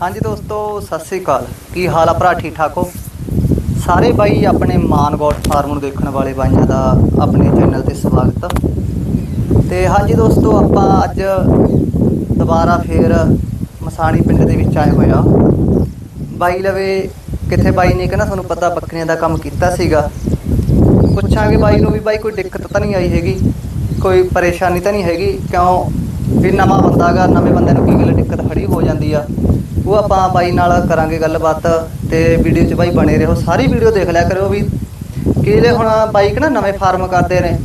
ਹਾਂਜੀ ਦੋਸਤੋ, ਸਤਿ ਸ੍ਰੀ ਅਕਾਲ। ਕੀ ਹਾਲ ਆ ਭਰਾ, ਠੀਕ ਠਾਕ ਹੋ? ਸਾਰੇ ਬਾਈ ਆਪਣੇ ਮਾਨ ਗੋਟ ਫਾਰਮ ਨੂੰ ਦੇਖਣ ਵਾਲੇ ਬਾਈਆਂ ਦਾ ਆਪਣੇ ਚੈਨਲ ਤੇ ਸਵਾਗਤ। ਤੇ ਹਾਂਜੀ ਦੋਸਤੋ, ਆਪਾਂ ਅੱਜ ਦੁਬਾਰਾ ਫੇਰ ਮਸਾਣੀ ਪਿੰਡ ਦੇ ਵਿੱਚ ਆਏ ਹੋਇਆ ਬਾਈ ਲਵੇ, ਕਿੱਥੇ ਬਾਈ ਨੇ ਕਹਿੰਦਾ ਤੁਹਾਨੂੰ ਪਤਾ ਬੱਕਰੀਆਂ ਦਾ ਕੰਮ ਕੀਤਾ ਸੀਗਾ। ਪੁੱਛਾਂਗੇ ਬਾਈ ਨੂੰ ਵੀ, ਬਾਈ ਕੋਈ ਦਿੱਕਤ ਤਾਂ ਨਹੀਂ ਆਈ ਹੈਗੀ? ਕੋਈ ਪਰੇਸ਼ਾਨੀ ਤਾਂ ਨਹੀਂ ਹੈਗੀ? ਕਿਉਂ ਵੀ ਨਵਾਂ ਬੰਦਾ ਗਾ ਨਵੇਂ ਬੰਦੇ ਨੂੰ ਕੀ ਗੱਲ, ਦਿੱਕਤ ਖੜੀ ਹੋ ਜਾਂਦੀ ਆ। ਉਹ ਆਪਾਂ ਬਾਈ ਨਾਲ ਕਰਾਂਗੇ ਗੱਲਬਾਤ ਤੇ ਵੀਡੀਓ 'ਚ ਬਾਈ ਬਣੇ ਰਹੋ, ਸਾਰੀ ਵੀਡੀਓ ਦੇਖ ਲਿਆ ਕਰੋ ਵੀ ਕਿਹਦੇ ਹੁਣ ਬਾਈ ਕਿ ਨਾ ਨਵੇਂ ਫਾਰਮ ਕਰਦੇ ਨੇ।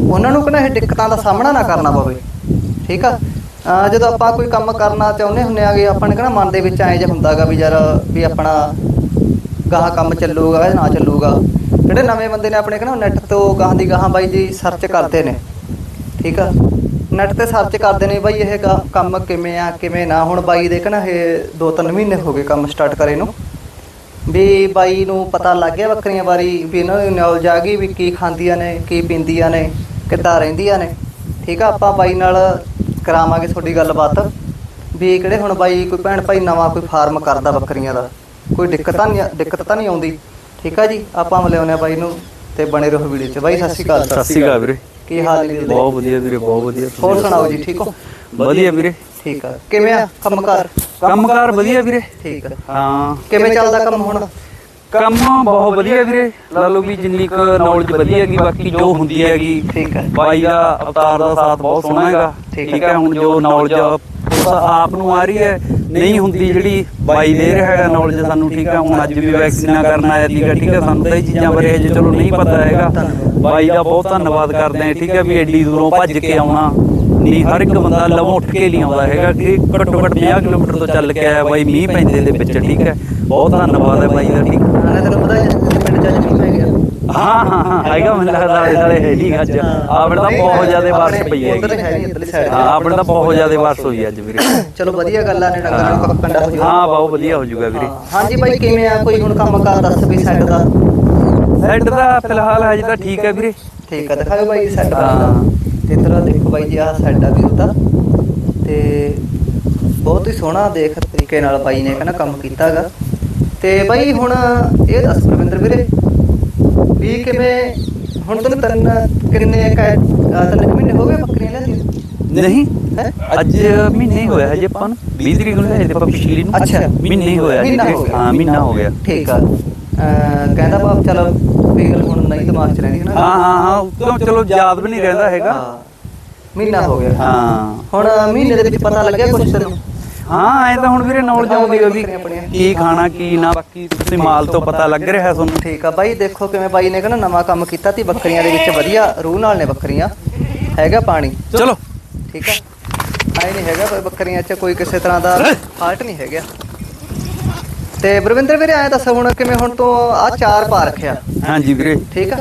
ਉਹਨਾਂ ਨੂੰ ਕਿਹਨਾ ਇਹ ਦਿੱਕਤਾਂ ਦਾ ਸਾਹਮਣਾ ਨਾ ਕਰਨਾ ਪਵੇ। ਠੀਕ ਆ? ਜਦੋਂ ਆਪਾਂ ਕੋਈ ਕੰਮ ਕਰਨਾ ਚਾਹੁੰਦੇ ਹੁੰਨੇ ਆਗੇ, ਆਪਾਂ ਨੇ ਕਿਹਨਾ ਮਨ ਦੇ ਵਿੱਚ ਐਂ ਜਿਹਾ ਹੁੰਦਾਗਾ ਵੀ ਯਾਰ ਵੀ ਆਪਣਾ ਗਾਹ ਕੰਮ ਚੱਲੂਗਾ ਜਾਂ ਨਾ ਚੱਲੂਗਾ। ਜਿਹੜੇ ਨਵੇਂ ਬੰਦੇ ਨੇ ਆਪਣੇ ਕਹਿੰਦਾ ਨੈਟ ਤੋਂ ਗਾਹਾਂ ਦੀ ਗਾਹਾਂ ਬਾਈ ਜੀ ਸਰਚ ਕਰਦੇ ਨੇ। ਠੀਕ ਆ? ਨੈਟ ਤੇ ਸਰਚ ਕਰਦੇ ਨੇ ਬਾਈ ਇਹ ਗਾ- ਕੰਮ ਕਿਵੇਂ ਆ, ਕਿਵੇਂ ਨਾ। ਹੁਣ ਬਾਈ ਦੇ ਕਹਿੰਦਾ ਇਹ ਦੋ ਤਿੰਨ ਮਹੀਨੇ ਹੋ ਗਏ ਕੰਮ ਸਟਾਰਟ ਕਰੇ ਨੂੰ। ਵੀ ਬਾਈ ਨੂੰ ਪਤਾ ਲੱਗ ਗਿਆ ਬੱਕਰੀਆਂ ਬਾਰੇ ਵੀ ਇਹਨਾਂ ਦੀ ਨੌਲੇਜ ਆ ਗਈ ਵੀ ਕੀ ਖਾਂਦੀਆਂ ਨੇ, ਕੀ ਪੀਂਦੀਆਂ ਨੇ, ਕਿੱਦਾਂ ਰਹਿੰਦੀਆਂ ਨੇ। ਠੀਕ ਆ, ਆਪਾਂ ਬਾਈ ਨਾਲ ਕਰਾਵਾਂਗੇ ਤੁਹਾਡੀ ਗੱਲਬਾਤ। ਵੀ ਕਿਹੜੇ ਹੁਣ ਬਾਈ ਕੋਈ ਭੈਣ ਭਾਈ ਨਵਾਂ ਕੋਈ ਫਾਰਮ ਕਰਦਾ ਬੱਕਰੀਆਂ ਦਾ। ਕੋਈ ਦਿੱਕਤ ਤਾਂ ਨਹੀਂ ਦਿੱਕਤ ਤਾਂ ਨਹੀਂ ਆਉਂਦੀ। ਠੀਕ ਆ ਜੀ, ਆਪਾਂ ਮਿਲਾਉਂਦੇ ਹਾਂ ਬਾਈ ਨੂੰ ਤੇ ਬਣੇ ਰਹੋ ਵੀਡੀਓ 'ਚ। ਬਾਈ, ਸਤਿ ਸ਼੍ਰੀ ਅਕਾਲ। ਸਤਿ ਸ਼੍ਰੀ ਅਕਾਲ ਵੀਰੇ। ਕੀ ਹਾਲ ਨੇ ਬਹੁਤ ਵਧੀਆ ਵੀਰੇ ਬਹੁਤ ਵਧੀਆ। ਤੁਸੀਂ ਹੋਰ ਸੁਣਾਓ ਜੀ ਠੀਕ ਹੋ? ਵਧੀਆ ਵੀਰੇ। ਠੀਕ ਆ। ਕਿਵੇਂ ਆ? ਕੰਮਕਾਰ? ਕੰਮਕਾਰ ਵਧੀਆ ਵੀਰੇ। ਠੀਕ ਆ। ਹਾਂ। ਕਿਵੇਂ ਚੱਲਦਾ ਕੰਮ ਹੁਣ? ਕੰਮ ਬਹੁਤ ਵਧੀਆ ਵੀਰੇ। ਲਾ ਲਓ ਵੀ ਜਿੰਨੀ ਕੁ ਨੌਲੇਜ ਵਧੀਆ ਹੈਗੀ ਬਾਕੀ ਜੋ ਹੁੰਦੀ ਹੈਗੀ। ਠੀਕ ਹੈ ਬਾਈ ਦਾ ਅਵਤਾਰ ਦਾ ਸਾਥ ਬਹੁਤ ਸੋਹਣਾ ਹੈਗਾ। ਠੀਕ ਹੈ ਹੁਣ ਜੋ ਨੌਲੇਜ ਆਪ ਨੂੰ ਆ ਰਹੀ ਹੈ। ਨਹੀਂ ਹੁੰਦੀ ਜਿਹੜੀ ਬਾਈ ਦੇ ਹੈਗਾ ਨੌਲੇਜ ਸਾਨੂੰ ਠੀਕ ਹੈ ਹੁਣ ਅੱਜ ਵੀ ਵੈਕਸੀਨਾਂ ਕਰਨ ਆਇਆ ਸੀਗਾ, ਠੀਕ ਹੈ ਸਾਨੂੰ ਤਾਂ ਇਹ ਚੀਜ਼ਾਂ ਬਾਰੇ ਹਜੇ ਚਲੋ ਨਹੀਂ ਪਤਾ ਹੈਗਾ। ਬਾਈ ਦਾ ਬਹੁਤ ਧੰਨਵਾਦ ਕਰਦੇ ਹਾਂ, ਠੀਕ ਹੈ ਵੀ ਐਡੀ ਦੂਰੋਂ ਭੱਜ ਕੇ ਆਉਣਾ। ਨਹੀਂ, ਹਰ ਇੱਕ ਬੰਦਾ ਲਵੋਂ ਉੱਠ ਕੇ ਨਹੀਂ ਆਉਂਦਾ ਹੈਗਾ ਕਿ ਘੱਟੋ ਘੱਟ 50 ਕਿਲੋਮੀਟਰ ਤੋਂ ਚੱਲ ਕੇ ਆਇਆ ਬਾਈ, ਮੀਂਹ ਪੈਂਦੇ ਦੇ ਵਿੱਚ, ਠੀਕ ਹੈ। ਬਹੁਤ ਧੰਨਵਾਦ ਹੈ ਬਾਈ ਦਾ, ਠੀਕ। ਨਾਲੇ ਤੈਨੂੰ ਪਤਾ ਹੈ, ਪਿੰਡ ਚ ਅੱਜ ਮੀਂਹ ਪੈ ਗਿਆ। ਹਾਂ ਹਾਂ ਹੈਗਾ ਮੈਨੂੰ ਲੱਗਦਾ ਆਲੇ ਦੁਆਲੇ ਹੈ ਨਹੀਂ ਅੱਜ। ਆਪਣੇ ਤਾਂ ਬਹੁਤ ਜ਼ਿਆਦਾ ਬਾਰਿਸ਼ ਪਈ ਹੈ ਉਧਰ ਹੈ ਨਹੀਂ ਇੱਧਰਲੀ ਸਾਈਡ ਹਾਂ ਆਪਣੇ ਤਾਂ ਬਹੁਤ ਜ਼ਿਆਦਾ ਬਾਰਿਸ਼ ਹੋਈ ਅੱਜ ਵੀਰੇ। ਚਲੋ ਵਧੀਆ ਗੱਲ ਆ ਨੇ ਡੰਗਰਾਂ ਨੂੰ ਪੱਕਾ ਕੰਡਾ ਹੋ ਜਾਊਗਾ ਹਾਂ ਬਹੁਤ ਵਧੀਆ ਹੋ ਜਾਊਗਾ ਵੀਰੇ। ਹਾਂਜੀ ਬਾਈ ਕਿਵੇਂ ਆ? ਕੋਈ ਹੁਣ ਕੰਮ ਕਾਰ ਦੱਸ ਵੀ ਸੈੱਟ ਦਾ? ਸੈੱਟ ਦਾ ਫਿਲਹਾਲ ਹਜੇ ਤਾਂ ਠੀਕ ਹੈ ਵੀਰੇ। ਠੀਕ ਆ ਦਿਖਾਓ ਬਾਈ ਸੈੱਟ ਦਾ। ਤੇ ਇਧਰ ਦੇਖੋ ਬਾਈ ਜੀ ਆਹ ਸੈੱਟ ਆ ਵੀ ਉਹਦਾ ਤੇ ਬਹੁਤ ਹੀ ਸੋਹਣਾ ਦੇਖ ਤਰੀਕੇ ਨਾਲ ਬਾਈ ਨੇ ਕਹਿੰਦਾ ਕੰਮ ਕੀਤਾਗਾ। ਤੇ ਬਾਈ ਹੁਣ ਇਹ ਦੱਸ ਪ੍ਰਵਿੰਦਰ ਵੀਰੇ ਵੀ ਕਿਵੇਂ? ਹੁਣ ਤੈਨੂੰ ਤਿੰਨ ਕਿੰਨੇ ਕਾ ਤਿੰਨ ਮਹੀਨੇ ਹੋ ਗਏ ਬੱਕਰੀਆਂ ਲੈਂਦੀਆਂ ਨਹੀਂ। ਅੱਜ ਮਹੀਨੇ ਹੀ ਹੋਇਆ ਹਜੇ ਆਪਾਂ ਨੂੰ। 20 ਤਰੀਕ ਨੂੰ ਹਜੇ ਆਪਾਂ ਪਿਛਲੀ ਨੂੰ। ਅੱਛਾ। ਮਹੀਨੇ ਹੀ ਹੋਇਆ ਜੀ ਮਹੀਨਾ ਹੋ। ਗਿਆ। ਹਾਂ ਮਹੀਨਾ ਹੋ ਗਿਆ। ਠੀਕ ਆ। ਅਹ ਕਹਿੰਦਾ ਬਾਪ ਚਲ ਗੱਲ ਹੁਣ ਨਹੀਂ ਦਿਮਾਗ ਚ ਰਹਿੰਦੀ ਹੈ ਨਾ? ਹਾਂ ਹਾਂ ਹਾਂ ਉਤੋਂ ਚਲੋ ਯਾਦ ਵੀ ਨਹੀਂ ਰਹਿੰਦਾ ਹੈਗਾ। ਹਾਂ। ਮਹੀਨਾ ਹੋ ਗਿਆ। ਹਾਂ। ਹੁਣ ਮਹੀਨੇ ਦੇ ਵਿੱਚ ਪਤਾ ਲੱਗਿਆ ਕੁਛ ਤੈਨੂੰ? ਹਾਂ ਐ ਤਾਂ ਹੁਣ ਵੀਰੇ ਨੌਲੇਜ ਆਉਂਦੀ ਆ ਵੀ। ਕੀ ਖਾਣਾ ਕੀ ਨਾ ਬਾਕੀ ਤੁਸੀਂ ਮਾਲ ਤੋਂ ਪਤਾ ਲੱਗ ਰਿਹਾ ਤੁਹਾਨੂੰ। ਠੀਕ ਆ ਬਾਈ ਦੇਖੋ ਕਿਵੇਂ ਬਾਈ ਨੇ ਕਹਿੰਦਾ ਨਵਾਂ ਕੰਮ ਕੀਤਾ ਤੀ ਬੱਕਰੀਆਂ ਦੇ ਵਿੱਚ ਵਧੀਆ ਰੂਹ ਨਾਲ ਨੇ ਬੱਕਰੀਆਂ। ਹੈਗਾ ਪਾਣੀ? ਚਲੋ। ਠੀਕ ਆ। ਆਏ ਨਹੀਂ ਹੈਗਾ ਕੋਈ ਬੱਕਰੀਆਂ 'ਚ ਕੋਈ ਕਿਸੇ ਤਰ੍ਹਾਂ ਦਾ ਫਾਲਟ ਨਹੀਂ ਹੈਗਾ। ਤੇ ਬਰਵਿੰਦਰ ਵੀਰੇ ਆਏ ਦੱਸੋ ਹੁਣ ਕਿਵੇਂ ਹੁਣ ਤੋਂ ਆ ਚਾਰ ਪਾ ਰੱਖਿਆ? ਹਾਂਜੀ ਵੀਰੇ। ਠੀਕ ਆ।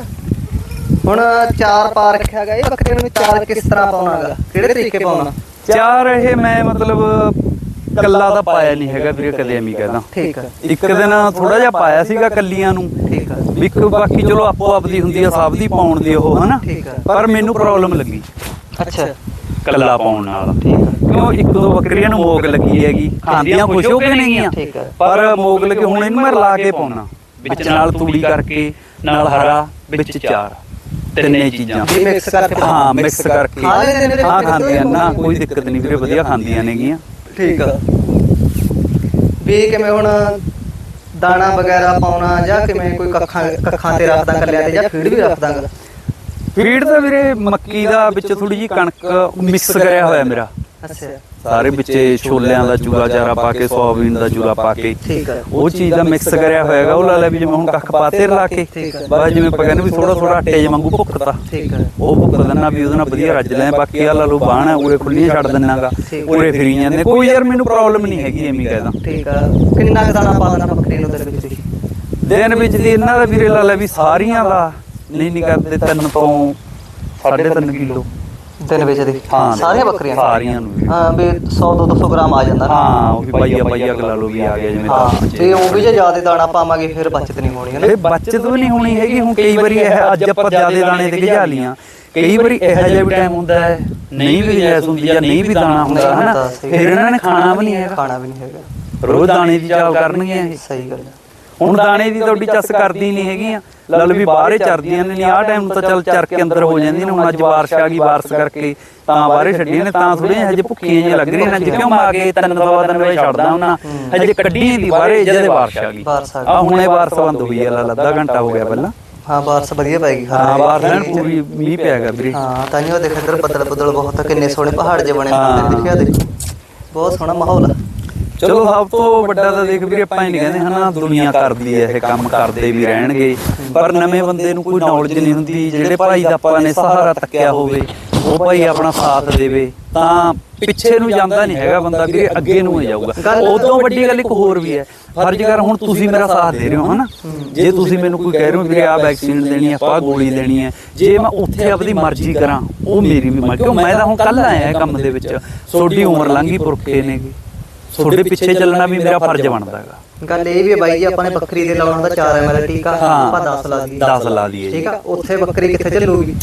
ਹੁਣ ਚਾਰ ਪਾ ਰੱਖਿਆ ਗਿਆ ਇਹ ਬੱਕਰੀਆਂ ਨੂੰ ਚਾਰ ਕਿਸ ਤਰ੍ਹਾਂ ਪਾਉਣਾਗਾ ਕਿਹੜੇ ਤਰੀਕੇ ਪਾਉਣਾ? ਚਾਰ ਇਹ ਮੈਂ ਮਤਲਬ ਕੱਲਾ ਤਾਂ ਪਾਇਆ ਨਹੀਂ ਹੈਗਾ ਵੀਰੇ ਕਦੇ ਐਵੇਂ ਕਹਦਾ ਠੀਕ ਇੱਕ ਦਿਨ ਥੋੜਾ ਜਿਹਾ ਪਾਇਆ ਸੀਗਾ ਕੱਲੀਆਂ ਨੂੰ। ਠੀਕ ਵੀ ਬਾਕੀ ਚਲੋ ਆਪੋ ਆਪਦੀ ਹੁੰਦੀ ਆ ਸਭ ਦੀ ਪਾਉਣ ਦੀ ਉਹ ਹਨਾ। ਪਰ ਮੈਨੂੰ ਪ੍ਰੋਬਲਮ ਲੱਗੀ। ਅੱਛਾ। ਕੱਲਾ ਪਾਉਣ ਨਾਲ। ਕਿਉਂ? ਇੱਕ ਦੋ ਬੱਕਰੀਆਂ ਨੂੰ ਮੋਗ ਲੱਗੀ ਹੈਗੀ। ਖਾਂਦੀਆਂ ਖੁਸ਼ ਹੋ ਕੇ ਠੀਕ ਆ। ਪਰ ਮੋਗ ਲੱਗੇ ਹੁਣ ਇਹਨੂੰ ਮੈਂ ਲਾ ਕੇ ਪਾਉਣਾ। ਵਿੱਚ ਨਾਲ ਤੂੜੀ ਕਰਕੇ ਨਾਲ ਹਰਾ ਵਿੱਚ ਚਾਰ। ਤਿੰਨੇ ਚੀਜ਼ਾਂ। mix ਕਰਕੇ। ਹਾਂ ਮਿਕਸ ਕਰਕੇ। ਹਾਂ? ਖਾਂਦੀਆਂ ਨਾ। ਕੋਈ ਦਿੱਕਤ ਨਹੀਂ ਵੀਰੇ ਵਧੀਆ ਖਾਂਦੀਆਂ ਨੇਗੀਆਂ। ਠੀਕ ਆ। ਵੀ ਕਿਵੇਂ ਹੁਣ ਦਾਣਾ ਵਗੈਰਾ ਪਾਉਣਾ ਜਾਂ ਕਿਵੇਂ ਕੋਈ ਕੱਖਾਂ ਕੱਖਾਂ ਤੇ ਰੱਖਦਾ ਕੱਲਿਆ ਤੇ ਜਾਂ ਫੀਡ ਵੀ ਰੱਖਦਾਗਾ ਫੀਡ ਤਾਂ ਵੀਰੇ ਮੱਕੀ ਦਾ ਵਿੱਚ ਥੋੜੀ ਜੀ ਕਣਕ ਮਿਕਸ ਕਰਿਆ ਹੋਇਆ ਮੇਰਾ। ਅੱਛਾ। ਸਾਰੇ ਵਿੱਚੇ ਛੋਲਿਆਂ ਦਾ ਚੂਰਾ ਚਾਰਾ ਪਾ ਕੇ ਸੋਆਬੀਨ ਦਾ ਚੂਰਾ ਪਾ ਕੇ। ਠੀਕ ਉਹ ਚੀਜ਼ ਦਾ ਮਿਕਸ ਕਰਿਆ ਹੋਇਆਗਾ ਉਹ ਲਾ ਲੈ ਵੀ ਜਿਵੇਂ ਹੁਣ ਕੱਖ ਪਾਤੇ ਰਲਾ ਕੇ। ਹੈ। ਬਾਅਦ ਜਿਵੇਂ ਆਪਾਂ ਕਹਿੰਦੇ ਵੀ ਥੋੜਾ ਥੋੜਾ ਆਟੇ ਜਿਹਾ ਵਾਂਗੂ ਠੀਕ ਆ ਉਹ ਭੁੱਕ ਦਿੰਨਾ ਵੀ ਉਹਦੇ ਨਾਲ ਵਧੀਆ ਰੱਜ ਲੈ ਬਾਕੀ ਆ ਲਾ ਲੋ ਬਾਣ ਹੈ ਉਰੇ ਖੁੱਲੀਆਂ ਛੱਡ ਦਿੰਨਾਗਾ। ਉਰੇ ਫਿਰੀ ਜਾਂਦੇ। ਕੋਈ ਯਾਰ ਮੈਨੂੰ ਪ੍ਰੋਬਲਮ ਨਹੀਂ ਹੈਗੀ ਐਵੇਂ ਕਹਿਦਾ ਠੀਕ ਆ ਕਿੰਨਾ ਕੁ ਦਾਣਾ ਪਾ ਦੇਣਾ ਬੱਕਰੀ ਨੂੰ ਤੇਰੇ ਵਿੱਚ ਤੁਸੀਂ? ਦਿਨ ਵਿੱਚ ਦੀ ਇਹਨਾਂ ਦਾ ਵੀਰੇ ਲਾ ਲੈ ਵੀ ਸਾਰੀਆਂ ਦਾ। ਨਹੀਂ ਨਹੀਂ ਕਰਦੇ ਤਿੰਨ ਤੋਂ 3.5 ਕਿਲੋ। ਦਿਨ ਵਿੱਚ ਦੀ। ਹਾਂ ਸਾਰੀਆਂ ਬੱਕਰੀਆਂ। ਸਾਰੀਆਂ ਨੂੰ। ਹਾਂ ਵੀ 100 200 ਗ੍ਰਾਮ ਆ ਜਾਂਦਾ ਨਾ। ਹਾਂ ਉਹ ਵੀ ਪਾਈਆ ਪਾਈਆ ਲਾ ਲੋ ਵੀ ਆ ਗਿਆ ਜਿਵੇਂ ਹਾਂ ਤਾਂ ਤੇ ਉਹ ਵੀ ਜੇ ਜ਼ਿਆਦਾ ਦਾਣਾ ਪਾਵਾਂਗੇ ਫਿਰ ਬਚਤ ਨਹੀਂ ਹੋਣੀ ਹੈ ਨਾ ਇਹ ਬਚਤ ਵੀ ਨਹੀਂ ਹੋਣੀ ਹੈਗੀ। ਹੁਣ ਕਈ ਵਾਰੀ ਇਹ ਅੱਜ ਆਪਾਂ ਜਿਆਦੇ ਦਾਣੇ ਤੇ ਗਿਜਾ ਲੀਆਂ ਕਈ ਵਾਰੀ ਇਹੋ ਜਿਹਾ ਵੀ ਟਾਈਮ ਹੁੰਦਾ ਹੈ ਨਹੀਂ ਵੀ ਜੈਸ ਹੁੰਦੀ ਜਾਂ ਨਹੀਂ ਵੀ ਦਾਣਾ ਹੁੰਦਾ ਹੈ ਨਾ। ਫਿਰ ਇਹਨਾਂ ਨੇ ਖਾਣਾ ਵੀ ਨਹੀਂ ਹੈਗਾ। ਖਾਣਾ ਵੀ ਨਹੀਂ ਹੈਗਾ। ਰੋਜ਼ ਦਾਣੇ ਦੀ ਚਾਲ ਕਰਨਗੀਆਂ ਇਹ। ਸਹੀ ਗੱਲ ਹੈ। ਹੁਣ ਦਾਣੇ ਦੀ ਤੁਹਾਡੀ ਚੱਸ ਕਰਦੀ ਨਹੀਂ ਹੈਗੀਆਂ ਲਲ ਵੀ ਬਾਹਰੇ ਚਰਦੀਆਂ ਨੇ ਨਹੀਂ ਆਹ ਟਾਈਮ ਤਾਂ ਚੱਲ ਚਰ ਕੇ ਅੰਦਰ ਹੋ ਜਾਂਦੀਆਂ ਨੇ। ਹੁਣ ਅੱਜ ਬਾਰਿਸ਼ ਆ ਗਈ ਬਾਰਿਸ਼ ਕਰਕੇ ਤਾਂ ਬਾਹਰੇ ਛੱਡੀਆਂ ਨੇ ਤਾਂ ਥੋੜੀਆਂ ਹਜੇ ਭੁੱਖੀਆਂ ਜਿਹੀਆਂ ਲੱਗ ਰਹੀਆਂ ਨੇ। ਅੱਜ ਕਿਉਂ ਮਾ ਕੇ ਤਿੰਨ ਦਵਾ ਦਿਨ ਵੇ ਛੱਡਦਾ ਉਹਨਾਂ ਹਜੇ ਕੱਢੀ ਦੀ ਬਾਹਰੇ ਜਦੇ ਬਾਰਿਸ਼ ਆ ਗਈ। ਆ ਗਈ। ਆ ਹੁਣੇ ਬਾਰਿਸ਼ ਬੰਦ ਹੋਈ ਆ ਲਾ ਅੱਧਾ ਘੰਟਾ ਹੋ ਗਿਆ ਪਹਿਲਾਂ। ਹਾਂ ਬਾਰਸ ਵਧੀਆ ਪੈਗੀ ਹਾਂ ਬਾਰਿਸ਼ ਐਨ ਪੂਰੀ ਮੀਂਹ ਪਿਆ ਗਿਆ ਵੀਰੇ ਹਾਂ ਤਾਂ ਉਹ ਦੇਖ ਇੱਧਰ ਬੱਦਲ ਬੱਦਲ ਬਹੁਤ ਆ, ਕਿੰਨੇ ਸੋਹਣੇ ਪਹਾੜ ਜੇ ਬਣੇ ਹਾਂ। ਹੁੰਦੇ ਦੇਖਿਆ ਦੇਖੋ। ਬਹੁਤ ਸੋਹਣਾ ਮਾਹੌਲ ਆ। ਚਲੋ ਸਭ ਤੋਂ ਵੱਡਾ ਤਾਂ ਦੇਖ ਵੀਰੇ ਆਪਾਂ ਹੀ ਨਹੀਂ ਕਹਿੰਦੇ ਹਨਾ ਦੁਨੀਆ ਕਰਦੀ ਹੈ ਇਹ ਕੰਮ ਕਰਦੇ ਵੀ ਰਹਿਣਗੇ। ਪਰ ਨਵੇਂ ਬੰਦੇ ਨੂੰ ਕੋਈ ਨੌਲੇਜ ਨਹੀਂ ਹੁੰਦੀ ਜਿਹੜੇ ਭਾਈ ਦਾ ਆਪਾਂ ਨੇ ਸਹਾਰਾ ਤੱਕਿਆ ਹੋਵੇ ਉਹ ਭਾਈ ਆਪਣਾ ਸਾਥ ਦੇਵੇ ਤਾਂ ਪਿੱਛੇ ਨੂੰ ਜਾਂਦਾ ਨਹੀਂ ਹੈਗਾ ਬੰਦਾ ਵੀਰੇ ਅੱਗੇ ਨੂੰ ਹੀ ਜਾਊਗਾ। ਉਦੋਂ ਵੱਡੀ ਗੱਲ ਇੱਕ ਹੋਰ ਵੀ ਹੈ ਫਰਜ਼ ਕਰ ਹੁਣ ਤੁਸੀਂ ਮੇਰਾ ਸਾਥ ਦੇ ਰਹੇ ਹੋ ਹਨਾ? ਜੇ ਤੁਸੀਂ ਮੈਨੂੰ ਕੋਈ ਕਹਿ ਰਹੇ ਹੋ ਵੀਰੇ ਆ ਵੈਕਸੀਨ ਦੇਣੀ ਹੈ ਆਹ ਗੋਲੀ ਦੇਣੀ ਹੈ ਜੇ ਮੈਂ ਉੱਥੇ ਆਪਣੀ ਮਰਜ਼ੀ ਕਰਾਂ ਉਹ ਮੇਰੀ ਵੀ ਮਰਜ਼ੀ ਕਿਉਂ ਮੈਂ ਤਾਂ ਹੁਣ ਕੱਲ ਆਇਆ ਕੰਮ ਦੇ ਵਿੱਚ ਤੁਹਾਡੀ ਉਮਰ ਲੰਘੀ ਪੁਰਖੇ ਨੇਗੀ ਤੁਹਾਡੇ ਪਿੱਛੇ ਚੱਲਣਾ ਵੀ ਮੇਰਾ ਫਰਜ਼ ਬਣਦਾ ਹੈਗਾ ਗੱਲ ਇਹ ਵੀ ਹੈ ਬਾਈ ਜੀ ਆਪਾਂ ਨੇ ਬੱਕਰੀ ਦੇ ਲਾਉਣਾ ਦਾ 4 ਐਮਐਲ ਟੀਕਾ ਹਾਂ। ਆਪਾਂ 10 ਲਾ ਦਈਏ 10 ਲਾ ਦਈਏ ਜੀ। ਠੀਕ ਆ ਉੱਥੇ ਬੱਕਰੀ ਕਿੱਥੇ ਚੱਲੂਗੀ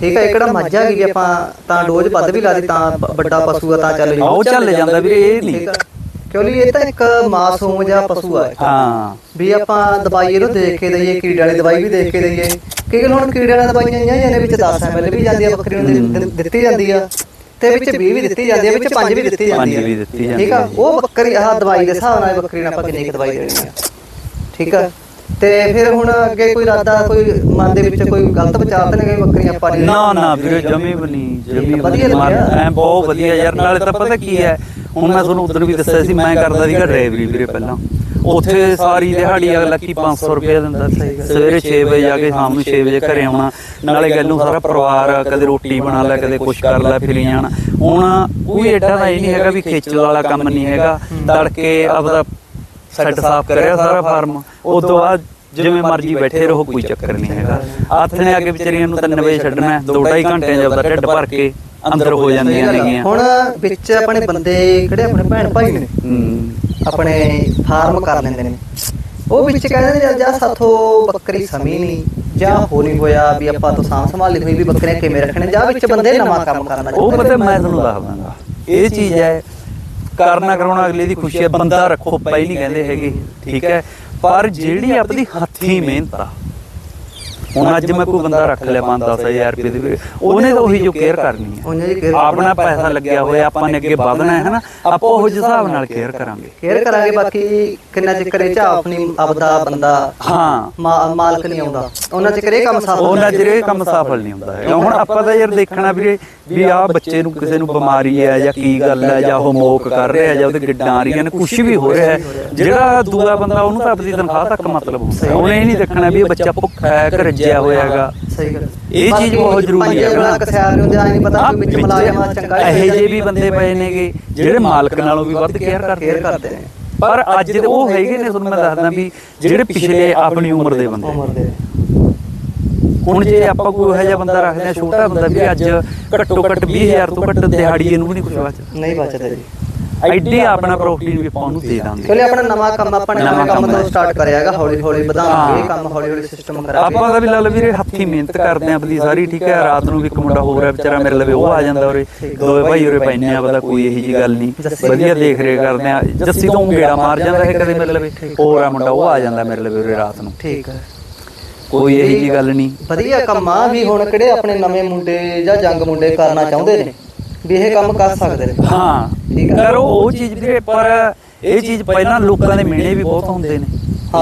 ਠੀਕ ਆ ਇਹ ਕਿਹੜਾ ਮੱਝ ਗਈ ਵੀ ਆਪਾਂ ਤਾਂ ਡੋਜ਼ ਵੱਧ ਵੀ ਲਾ ਦੀ ਤਾਂ ਵੱਡਾ ਪਸ਼ੂ ਆ ਤਾਂ ਚੱਲ ਹਾਂ, ਉਹ ਚੱਲ ਜਾਂਦਾ ਵੀਰੇ, ਇਹ ਨਹੀਂ। ਆ। ਕਿਉਂਕਿ ਇਹ ਤਾਂ ਇੱਕ ਮਾਸੂਮ ਜਿਹਾ ਪਸ਼ੂ ਆ। ਹਾਂ ਵੀ ਆਪਾਂ ਦਵਾਈ ਇਹਨੂੰ ਦੇਖ ਕੇ ਦਈਏ ਕੀੜੇ ਵਾਲੀ ਦਵਾਈ ਵੀ ਦੇਖ ਕੇ ਦਈਏ ਕਿ ਹੁਣ ਕੀੜੇ ਵਾਲੀ ਦਵਾਈਆਂ ਆਈਆਂ ਨੇ ਵਿੱਚ 10 ਐਮਐਲ ਵੀ ਜਾਂਦੀ ਆ ਬੱਕਰੀ ਨੂੰ ਦਿੱਤੀ ਜਾਂਦੀ ਆ ਤੇ ਵਿੱਚ 20 ਵੀ ਦਿੱਤੀ ਜਾਂਦੀ ਆ ਵਿੱਚ 5 ਵੀ ਦਿੱਤੀ ਜਾਂਦੀ ਪੰਜ ਵੀ ਦਿੱਤੀ ਜਾਂਦੀ ਠੀਕ ਆ। ਉਹ ਬੱਕਰੀ ਆਹ ਦਵਾਈ ਦੇ ਹਿਸਾਬ ਨਾਲ ਬੱਕਰੀ ਨੂੰ ਆਪਾਂ ਕਿੰਨੀ ਕੁ ਦਵਾਈ ਦੇਣੀ ਆ। ਠੀਕ ਆ? ਤੇ ਫਿਰ ਹੁਣ ਅੱਗੇ ਕੋਈ ਇਰਾਦਾ ਕੋਈ ਮਨ ਦੇ ਵਿੱਚ ਕੋਈ ਗਲਤ ਵਿਚਾਰ ਤਾਂ ਨਹੀਂ ਕਿ ਬੱਕਰੀਆਂ ਆਪਾਂ ਨੇ ਨਾ ਨਾ ਵੀਰੇ ਜਮੀ ਵੀ ਨਹੀਂ ਜਮੀ ਵਧੀਆ ਲੱਗਿਆ। ਐ ਬਹੁਤ ਵਧੀਆ ਯਾਰ ਨਾਲੇ ਤਾਂ ਪਤਾ ਕੀ ਹੈ? ਹੁਣ ਮੈਂ ਤੁਹਾਨੂੰ ਉਦੋਂ ਵੀ ਦੱਸਿਆ ਸੀ ਮੈਂ ਕਰਦਾ ਸੀਗਾ ਡਰਾਈਵਰੀ ਵੀਰੇ ਪਹਿਲਾਂ। ਉੱਥੇ ਸਾਰੀ ਦਿਹਾੜੀ ਅਗਲਾ ਕੀ 500 ਰੁਪਏ ਦਿੰਦਾ ਸੀ? ਸਵੇਰੇ 6 ਵਜੇ ਜਾ ਕੇ ਸ਼ਾਮ ਨੂੰ 6 ਵਜੇ ਘਰੇ ਆਉਣਾ। ਨਾਲੇ ਗੱਲੋਂ ਸਾਰਾ ਪਰਿਵਾਰ ਕਦੇ ਰੋਟੀ ਬਣਾ ਲੈ ਕਦੇ ਕੁਛ ਕਰ ਲੈ ਫਿਰੀ ਜਾਣਾ। ਹੁਣ ਕੋਈ ਐਡਾ ਤਾਂ ਇਹ ਨਹੀਂ ਹੈਗਾ ਵੀ ਖੇਚਲ ਵਾਲਾ ਕੰਮ ਨਹੀਂ ਹੈਗਾ। ਤੜਕੇ ਆਪਦਾ ਸੈੱਟ ਸਾਫ਼ ਕਰਿਆ ਸਾਰਾ ਫਾਰਮ ਉਸ ਤੋਂ ਬਾਅਦ ਜਿਵੇਂ ਮਰਜ਼ੀ ਬੈਠੇ ਰਹੋ ਕੋਈ ਚੱਕਰ ਨਹੀਂ ਹੈਗਾ। ਹੱਥ ਨੇ ਅੱਗੇ ਵਿਚਾਰੀਆਂ ਨੂੰ 3 ਵਜੇ ਛੱਡਣਾ ਹੈ, ਦੋ ਢਾਈ ਘੰਟੇ ਜਦ ਢਿੱਡ ਭਰ ਕੇ ਅੰਦਰ ਹੋ ਜਾਂਦੀਆਂ ਨੇਗੀਆਂ। ਹੁਣ ਵਿੱਚ ਆਪਣੇ ਬੰਦੇ ਕਿਹੜੇ ਆਪਣੇ ਭੈਣ ਭਾਈ ਨੇ? ਆਪਣੇ ਫਾਰਮ ਕਰ ਲੈਂਦੇ ਨੇ ਉਹ ਵਿੱਚ ਕਹਿੰਦੇ ਨੇ ਜਾਂ ਸਾਥੋਂ ਬੱਕਰੀ ਸਮੀ ਨਹੀਂ ਜਾਂ ਹੋ ਨਹੀਂ ਹੋਇਆ ਵੀ ਆਪਾਂ ਤੋਂ ਸਾਂਭ ਸੰਭਾਲ ਲਈ ਹੋਈ ਵੀ ਬੱਕਰੀਆਂ ਕਿਵੇਂ ਰੱਖਣੇ ਜਾਂ ਵਿੱਚ ਬੰਦੇ ਨਵਾਂ ਕੰਮ ਕਰਨਾ ਉਹ ਪਤਾ। ਮੈਂ ਤੁਹਾਨੂੰ ਦੱਸ ਦਾਂਗਾ ਇਹ ਚੀਜ਼ ਹੈ ਕਰਨਾ ਕਰਾਉਣਾ ਅਗਲੇ ਦੀ ਖੁਸ਼ੀ ਹੈ ਬੰਦਾ ਰੱਖੋ ਨਹੀਂ ਕਹਿੰਦੇ ਹੈਗੇ ਠੀਕ ਹੈ ਪਰ ਜਿਹੜੀ ਆਪਣੀ ਹੱਥੀ ਮਿਹਨਤ ਆ ਹੁਣ ਅੱਜ ਮੈਂ ਕੋਈ ਬੰਦਾ ਰੱਖ ਲਿਆ 5-10000 ਰੁਪਏ ਦੇ ਵਿੱਚ, ਉਹਨੇ ਤਾਂ ਉਹੀ ਜੋ ਕੇਅਰ ਕਰਨੀ ਹੈ। ਉਹਨਾਂ ਆਪਣਾ ਪੈਸਾ ਲੱਗਿਆ ਹੋਇਆ ਆਪਾਂ ਨੇ ਅੱਗੇ ਵਧਣਾ ਹੈ ਹਨਾ ਆਪਾਂ ਉਹ ਹਿਸਾਬ ਨਾਲ ਕੇਅਰ ਕਰਾਂਗੇ। ਕੇਅਰ ਕਰਾਂਗੇ ਬਾਕੀ ਕਿੰਨਾ ਚਿਰ ਇਹ ਚ ਆਪਣੀ ਆਪਦਾ ਬੰਦਾ ਹਾਂ। ਮਾਲਕ ਨਹੀਂ ਆਉਂਦਾ। ਉਹਨਾਂ ਚਿਰ ਇਹ ਕੰਮ ਸਾਫ਼ ਉਹਨਾਂ ਜਿਹੜੇ ਕੰਮ ਸਫਲ ਨਹੀਂ ਹੁੰਦਾ ਹੈਗਾ। ਹੁਣ ਆਪਾਂ ਤਾਂ ਯਾਰ ਦੇਖਣਾ ਵੀਰੇ ਵੀ ਆਹ ਬੱਚੇ ਨੂੰ ਕਿਸੇ ਨੂੰ ਬਿਮਾਰੀ ਹੈ ਜਾਂ ਕੀ ਗੱਲ ਹੈ ਜਾਂ ਉਹ ਮੋਕ ਕਰ ਰਿਹਾ ਜਾਂ ਉਹਦੇ ਗਿੱਡਾਂ ਆ ਰਹੀਆਂ ਨੇ ਕੁਝ ਵੀ ਹੋ ਰਿਹਾ ਹੈ। ਜਿਹੜਾ ਦੂਆ ਬੰਦਾ ਉਹਨੂੰ ਤਾਂ ਆਪਣੀ ਤਨਖਾਹ ਤੱਕ ਮਤਲਬ ਹੁੰਦਾ। ਹੈ। ਉਹਨੇ ਇਹ ਨਹੀਂ ਦੇਖਣਾ ਵੀ ਇਹ ਬੱਚਾ ਭੁੱਖਾ ਹੈ ਕਿ ਰੱਜਿਆ ਹੋਇਆ ਹੈਗਾ। ਸਹੀ ਗੱਲ। ਇਹ ਚੀਜ਼ ਬਹੁਤ ਜ਼ਰੂਰੀ ਹੈ। ਨਾ। ਕਸਿਆਰ ਜਾਂ ਨਹੀਂ ਪਤਾ ਵੀ ਵਿੱਚ ਮੁਲਾਜ਼ਮ ਚੰਗਾ ਇਹੋ ਜਿਹੇ ਵੀ ਬੰਦੇ ਪਏ ਨੇਗੇ ਜਿਹੜੇ ਮਾਲਕ ਨਾਲੋਂ ਵੀ ਵੱਧ ਕੇਅਰ ਕਰਦੇ ਨੇ ਕਰਦੇ ਨੇ। ਪਰ ਅੱਜ ਦੇ ਉਹ ਹੈਗੇ ਨੇ ਤੁਹਾਨੂੰ ਮੈਂ ਦੱਸਦਾ ਵੀ ਜਿਹੜੇ ਪਿਛਲੇ ਆਪਣੀ ਉਮਰ ਦੇ ਬੰਦੇ। ਉਮਰ ਦੇ। ਹੁਣ ਜੇ ਆਪਾਂ ਕੋਈ ਇਹੋ ਜਿਹਾ ਬੰਦਾ ਰੱਖਦੇ ਆ ਛੋਟਾ ਬੰਦਾ ਵੀ ਅੱਜ ਘੱਟੋ ਘੱਟ 20000 ਤੋਂ ਘੱਟ ਦਿਹਾੜੀ ਇਹਨੂੰ ਵੀ ਨਹੀਂ ਕੁਝ ਬਚਦਾ। ਨਹੀਂ ਬਚਦੇ ਜੀ। ਐਡੀ ਆਪਣਾ ਪ੍ਰੋਟੀਨ ਵੀ ਆਪਾਂ ਨੂੰ ਦੇ ਦਾਂਗੇ ਕਿਉਂਕਿ ਆਪਣਾ ਨਵਾਂ ਕੰਮ ਆਪਾਂ ਨੇ ਨਵਾਂ ਕੰਮ ਤੋਂ। ਸਟਾਰਟ ਕਰਿਆ ਹੈਗਾ ਹੌਲੀ ਹੌਲੀ ਵਧਾਵਾਂਗੇ। ਕੰਮ ਹੌਲੀ ਹੌਲੀ ਸਿਸਟਮ ਕਰਾਂਗੇ ਆਪਾਂ ਦਾ ਵੀ ਲਾਲ ਵੀਰੇ ਹੱਥੀ ਮਿਹਨਤ ਕਰਦੇ ਆਂ ਆਪਣੀ ਸਾਰੀ ਠੀਕ ਹੈ ਰਾਤ ਨੂੰ ਵੀ ਇੱਕ ਮੁੰਡਾ ਹੋਰ ਹੈ ਵਿਚਾਰਾ ਮੇਰੇ ਲਵੇ ਉਹ ਆ ਜਾਂਦਾ ਉਰੇ। ਦੋਵੇਂ ਭਾਈ ਉਰੇ ਪੈਨੇ ਆ ਪਤਾ ਕੋਈ ਇਹੀ ਜੀ ਗੱਲ ਨਹੀਂ। ਵਧੀਆ ਦੇਖ ਰੇਖ ਕਰਦੇ ਆ ਜੱਸੀ ਤੋਂ ਗੇੜਾ ਮਾਰ ਜਾਂਦਾ ਹੈ ਕਦੇ ਮੇਰੇ ਲਵੇ। ਹੋਰ ਆ ਮੁੰਡਾ ਉਹ ਆ ਜਾਂਦਾ ਮੇਰੇ ਲਵੇ ਉਰੇ ਰਾਤ ਨੂੰ। ਠੀਕ ਹੈ। ਕੋਈ ਇਹੀ ਜੀ ਗੱਲ ਨਹੀਂ। ਵਧੀਆ ਕੰਮ ਆ ਵੀ ਹੁਣ ਕਿਹੜੇ ਆਪਣੇ ਨਵੇਂ ਮੁੰਡੇ ਜਾਂ ਜੰਗ ਮੁੰਡੇ ਕਰਨਾ ਚਾਹੁੰਦੇ ਨੇ? ਵੀ ਇਹ ਕੰਮ ਕਰ ਸਕਦੇ ਨੇ। ਹਾਂ। ਠੀਕ ਹੈ। ਕਰੋ ਉਹ ਚੀਜ਼ ਵੀਰੇ ਪਰ ਇਹ ਚੀਜ਼ ਪਹਿਲਾਂ ਲੋਕਾਂ ਦੇ ਮਿਹਣੇ ਵੀ ਬਹੁਤ ਹੁੰਦੇ ਨੇ।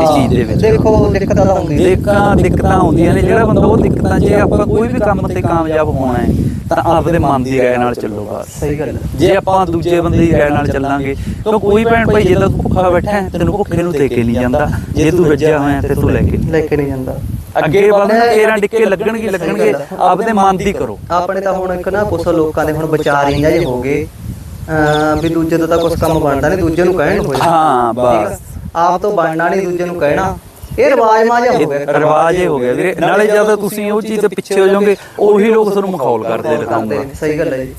ਇਸ ਚੀਜ਼ ਦੇ ਵਿੱਚ। ਦੇਖੋ ਦਿੱਕਤਾਂ ਤਾਂ ਹੁੰਦੀਆਂ। ਨੇ। ਦੇਖਾਂ ਦਿੱਕਤਾਂ ਆਉਂਦੀਆਂ ਨੇ। ਜਿਹੜਾ ਬੰਦਾ ਉਹ ਦਿੱਕਤਾਂ ਜੇ ਆਪਾਂ ਕੋਈ ਵੀ ਕੰਮ ਤੇ ਕਾਮਯਾਬ ਹੋਣਾ ਹੈ ਤਾਂ ਆਪਦੇ ਮਨ ਦੀ ਰਾਏ ਨਾਲ ਚੱਲੋ ਬਸ। ਸਹੀ ਗੱਲ ਜੇ ਆਪਾਂ ਦੂਜੇ ਬੰਦੇ ਦੀ ਰਾਏ ਨਾਲ ਚੱਲਾਂਗੇ ਤਾਂ ਕੋਈ ਭੈਣ ਭਾਈ ਜੇ ਤੂੰ ਭੁੱਖਾ ਬੈਠਾ ਹੈ ਤੈਨੂੰ ਭੁੱਖੇ ਨੂੰ ਦੇ ਕੇ ਨਹੀਂ ਜਾਂਦਾ। ਜੇ ਤੂੰ ਰੱਜਿਆ ਹੋਇਆ ਤੇ ਤੂੰ ਲੈ ਕੇ। ਲੈ ਕੇ ਨਹੀਂ ਜਾਂਦਾ। ਅੱਗੇ ਵਧਣਾ ਕੇਰਾਂ ਡਿੱਕੇ ਲੱਗਣਗੇ ਲੱਗਣਗੇ ਆਪਦੇ ਮਨ ਦੀ ਕਰੋ। ਆਪਣੇ ਤਾਂ ਹੁਣ ਇੱਕ ਨਾ ਕੁਛ ਲੋਕਾਂ ਦੇ ਹੁਣ ਵਿਚਾਰੀਆਂ ਜੇ ਹੋ ਗਏ। ਵੀ ਦੂਜੇ ਤੋਂ ਤਾਂ ਕੁਝ ਕੰਮ ਬਣਦਾ ਨਹੀਂ ਦੂਜੇ ਨੂੰ ਕਹਿਣ ਹੋ ਜਾਂਦਾ ਹਾਂ? ਬਸ। ਆਪ ਤੋਂ ਬਣਨਾ ਨਹੀਂ ਦੂਜੇ ਨੂੰ ਕਹਿਣਾ। ਇਹ ਰਿਵਾਜ ਮਾਜਾ ਹੋ ਗਿਆ ਰਿਵਾਜ ਇਹ ਹੋ ਗਿਆ ਵੀਰੇ। ਨਾਲੇ ਜਦ ਤੁਸੀਂ ਉਹ ਚੀਜ਼ ਤੋਂ ਪਿੱਛੇ ਹੋ ਜਾਓਗੇ ਉਹੀ ਲੋਕ ਤੁਹਾਨੂੰ ਮਖੌਲ ਕਰਦੇ ਨੇ, ਸਹੀ ਗੱਲ ਹੈ ਜੀ।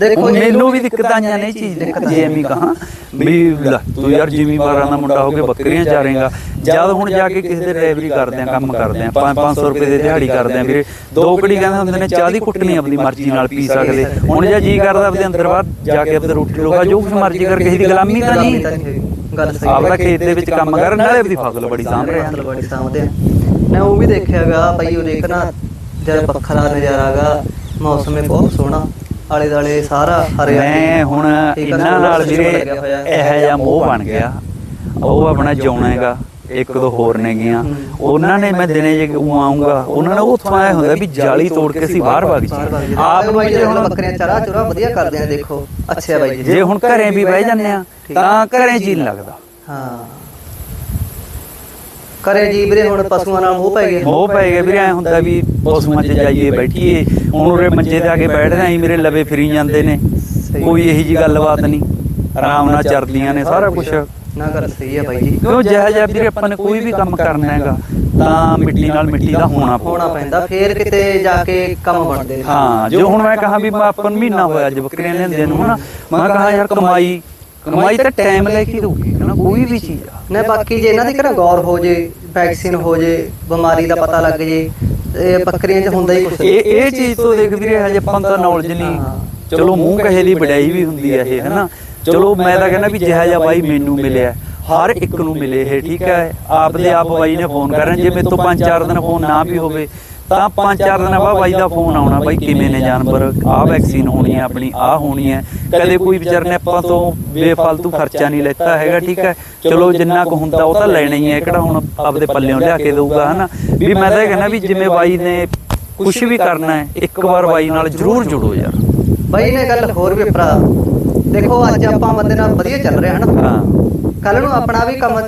ਦੇਖੋ ਮੈਨੂੰ ਵੀ ਦਿੱਕਤ ਆਈਆਂ ਨੇ ਇਹ ਚੀਜ਼ ਦਿੱਕਤ ਜੇ ਐਵੇਂ ਕਹਾਂ ਵੀ ਤੂੰ ਯਾਰ ਜ਼ਿਮੀਂਦਾਰਾਂ ਦਾ ਮੁੰਡਾ ਹੋ ਕੇ ਬੱਕਰੀਆਂ ਚਾਰੇਗਾ। ਜਦ ਹੁਣ ਜਾ ਕੇ ਕਿਸੇ ਦੇ ਡਰਾਈਵਰੀ ਕਰਦੇ ਆ ਕੰਮ ਕਰਦੇ ਆ 5-500 ਰੁਪਏ ਦੀ ਦਿਹਾੜੀ ਕਰਦੇ ਆ ਵੀਰੇ। ਦੋ ਕੜੀ ਕਹਿੰਦੇ ਹੁੰਦੇ ਨੇ ਚਾਹ ਦੀ ਕੁੱਟਣੀ ਆਪਣੀ ਮਰਜ਼ੀ ਨਾਲ ਪੀ ਸਕਦੇ। ਹੁਣ ਜੇ ਜੀ ਕਰਦਾ ਆਪਦੇ ਅੰਦਰ ਬਾਹਰ ਜਾ ਕੇ ਆਪਦੇ ਰੋਟੀ ਲੋਗਾ ਜੋ ਕੁਛ ਮਰਜ਼ੀ ਕਰ ਕਿਸੇ ਦੀ ਗੁਲਾਮੀ ਤਾਂ ਨਹੀਂ। ਗੱਲ ਸਹੀ ਆਪਦਾ ਖੇਤ ਦੇ ਵਿੱਚ ਕੰਮ ਕਰ ਨਾਲੇ ਆਪਦੀ ਫਸਲ ਬੜੀ ਸਾਂਭ ਰਿਹਾ ਫਸਲ ਬੜੀ ਸਾਂਭਦੇ ਆ। ਮੈਂ ਉਹ ਵੀ ਦੇਖਿਆਗਾ ਬਾਈ ਉਹ ਦੇਖ ਨਾ ਜਦ ਪੱਖਾ ਦਾ ਨਜ਼ਾਰਾਗਾ ਮੌਸਮ ਬਹੁਤ ਸੋਹਣਾ ਆਲੇ ਦਾਲੇ ਸਾਰਾ ਹਰਿਆ ਮੈਂ ਹੁਣ ਇਹਨਾਂ ਨਾਲ ਵੀਰੇ ਇਹੋ ਜਿਹਾ ਮੋਹ ਬਣ ਗਿਆ। ਉਹ ਆਪਣਾ ਜਾਉਣਾ ਹੈਗਾ। ਇੱਕ ਦੋ ਹੋਰ ਨੇ ਗਿਆ ਉਹਨਾਂ ਨੇ ਮੈਂ ਦਿਨੇ ਜੇ ਉਹ ਆਉਂਗਾ ਉਹਨਾਂ ਨੇ ਉੱਥੋਂ ਆਇਆ ਹੁੰਦਾ ਵੀ ਜਾਲੀ ਤੋੜ ਕੇ ਅਸੀਂ ਬਾਹਰ ਵਗ ਜੀ ਆਪ ਬਾਈ ਜੀ ਹੁਣ ਬੱਕਰੀਆਂ ਚਰਾ ਚੁਰਾ ਵਧੀਆ ਕਰਦੇ ਨੇ ਦੇਖੋ। ਅੱਛਾ ਬਾਈ ਜੀ। ਜੇ ਹੁਣ ਘਰੇ ਵੀ ਬਹਿ ਜਾਂਦੇ ਆ ਤਾਂ ਘਰੇ ਜੀ ਲੱਗਦਾ। ਹਾਂ। ਕਰੇ ਜੀ ਵੀਰੇ ਹੁਣ ਪਸ਼ੂਆਂ ਨਾਲ ਮੋਹ ਪੈ ਗਿਆ ਮੋਹ ਪੈ ਗਿਆ ਵੀਰੇ ਐ ਹੁੰਦਾ ਵੀ ਪਸ਼ੂਆਂ 'ਚ ਜਾਈਏ ਬੈਠੀਏ। ਹੁਣ ਉਰੇ ਮੰਜੇ ਤੇ ਆ ਕੇ ਬੈਠਦੇ ਆਂ ਮੇਰੇ ਲਵੇ ਫਿਰੀ ਜਾਂਦੇ ਨੇ। ਕੋਈ ਇਹੀ ਜੀ ਗੱਲਬਾਤ ਨਹੀਂ। ਆਰਾਮ ਨਾਲ ਚਰਦੀਆਂ ਨੇ ਸਾਰਾ ਕੁਝ ਨਾ ਗੱਲ ਸਹੀ ਹੈ ਬਾਈ ਜੀ। ਕਿਉਂ ਜਿਹਾ ਜਿਹਾ ਵੀਰੇ ਆਪਾਂ ਨੇ ਕੋਈ ਵੀ ਕੰਮ ਕਰਨਾ ਹੈਗਾ ਤਾਂ ਮਿੱਟੀ ਨਾਲ ਮਿੱਟੀ ਦਾ ਹੋਣਾ ਹੋਣਾ ਪੈਂਦਾ ਫੇਰ ਕਿਤੇ ਜਾ ਕੇ ਕੰਮ ਬਣਦੇ ਨੇ। ਹਾਂ ਜੋ ਹੁਣ ਮੈਂ ਕਹਾ ਵੀ ਮੈਂ ਆਪਾਂ ਨੂੰ ਮਹੀਨਾ ਹੋਇਆ ਅੱਜ ਬੱਕਰੀਆਂ ਲੈਂਦੇ ਨੂੰ ਹਨਾ। ਮੈਂ ਕਹਾ ਯਾਰ ਕਮਾਈ ਕਮਾਈ ਤਾਂ ਟਾਈਮ ਲੈ ਕੇ ਹਨਾ ਕੋਈ ਵੀ ਚੀਜ਼। ਆ ਨੇ ਬਾਕੀ ਜੇ ਇਹਨਾਂ ਦੀ ਕਿਹੜਾ ਗੌਰ ਹੋ ਜੇ ਵੈਕਸੀਨ ਹੋ ਜੇ ਬਿਮਾਰੀ ਦਾ ਪਤਾ ਲੱਗ ਜੇ ਇਹ ਬੱਕਰੀਆਂ 'ਚ ਹੁੰਦਾ ਹੀ ਕੁਛ ਇਹ ਇਹ ਚੀਜ਼ ਤੋਂ ਦੇਖ ਵੀਰੇ ਹਜੇ ਆਪਾਂ ਤਾਂ ਨੌਲੇਜ ਨਹੀਂ। ਚਲੋ ਮੂੰਹ ਕਹੇ ਦੀ ਵਡਿਆਈ ਵੀ ਹੁੰਦੀ ਹੈ ਇਹ ਹਨਾ? ਚਲੋ ਮੈਂ ਤਾਂ ਕਹਿੰਦਾ ਵੀ ਜਿਹਾ ਜਿਹਾ ਬਾਈ ਮੈਨੂੰ ਮਿਲਿਆ। ਹਰ ਇੱਕ ਨੂੰ ਮਿਲੇ ਇਹ ਠੀਕ ਹੈ? ਆਪ ਦੇ ਆਪ ਬਾਈ ਨੇ ਫੋਨ ਕਰਨ ਜੇ ਮੇਰੇ ਤੋਂ ਪੰਜ ਚਾਰ ਦਿਨ ਫੋਨ ਨਾ ਵੀ ਹੋਵੇ ਤਾਂ ਪੰਜ ਚਾਰ ਦਿਨਾਂ ਬਾਅਦ ਬਾਈ ਦਾ ਫੋਨ ਆਉਣਾ ਬਾਈ ਕਿਵੇਂ ਨੇ ਜਾਨਵਰ? ਆਹ ਵੈਕਸੀਨ ਹੋਣੀ ਹੈ ਆਪਣੀ ਆਹ ਹੋਣੀ ਹੈ। ਕਦੇ ਕੋਈ ਵਿਚਾਰ ਨੇ ਆਪਾਂ ਤੋਂ ਬੇਫਾਲਤੂ ਖਰਚਾ ਨਹੀਂ ਲੈਤਾ ਹੈਗਾ ਠੀਕ ਹੈ? ਚਲੋ ਜਿੰਨਾ ਕੁ ਹੁੰਦਾ ਉਹ ਤਾਂ ਲੈਣਾ ਹੀ ਹੈ ਕਿਹੜਾ ਹੁਣ ਆਪਦੇ ਪੱਲਿਓਂ ਲਿਆ ਕੇ ਦਊਗਾ ਹਨਾ? ਵੀ ਮੈਂ ਤਾਂ ਇਹ ਕਹਿੰਦਾ ਵੀ ਜਿਵੇਂ ਬਾਈ ਨੇ ਕੁਝ ਵੀ ਕਰਨਾ ਹੈ ਇੱਕ ਵਾਰ ਬਾਈ ਨਾਲ ਜ਼ਰੂਰ ਜੁੜੋ ਯਾਰ। ਬਾਈ ਨੇ ਗੱਲ ਹੋਰ ਵੀ ਭਰਾ ਦੇਖੋ ਅੱਜ ਆਪਾਂ ਬੰਦੇ ਨਾਲ ਵਧੀਆ ਚੱਲ ਰਿਹਾ ਹਨਾ? ਹਾਂ। ਕੱਲ ਨੂੰ ਆਪਣਾ ਵੀ ਕੰਮ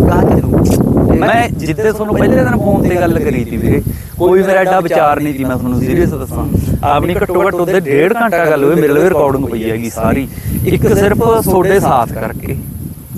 ਗਾਹ ਚੱਲੂ ਮੈਂ ਜਿੱਦੇ ਤੁਹਾਨੂੰ ਪਹਿਲੇ ਦਿਨ ਫੋਨ ਤੇ ਗੱਲ ਕਰੀ ਸੀ ਵੀਰੇ ਕੋਈ ਮੇਰਾ ਐਡਾ ਵਿਚਾਰ ਨਹੀਂ ਸੀ ਮੈਂ ਤੁਹਾਨੂੰ ਸੀਰੀਅਸ ਦੱਸਾਂ ਆਪਣੀ ਘੱਟੋ ਘੱਟ ਉਹਦੇ ਡੇਢ ਘੰਟਾ ਗੱਲ ਹੋਈ ਮੇਰੇ ਲਈ ਰਿਕਾਰਡਿੰਗ ਪਈ ਹੈਗੀ ਸਾਰੀ ਇੱਕ ਸਿਰਫ ਤੁਹਾਡੇ ਸਾਥ ਕਰਕੇ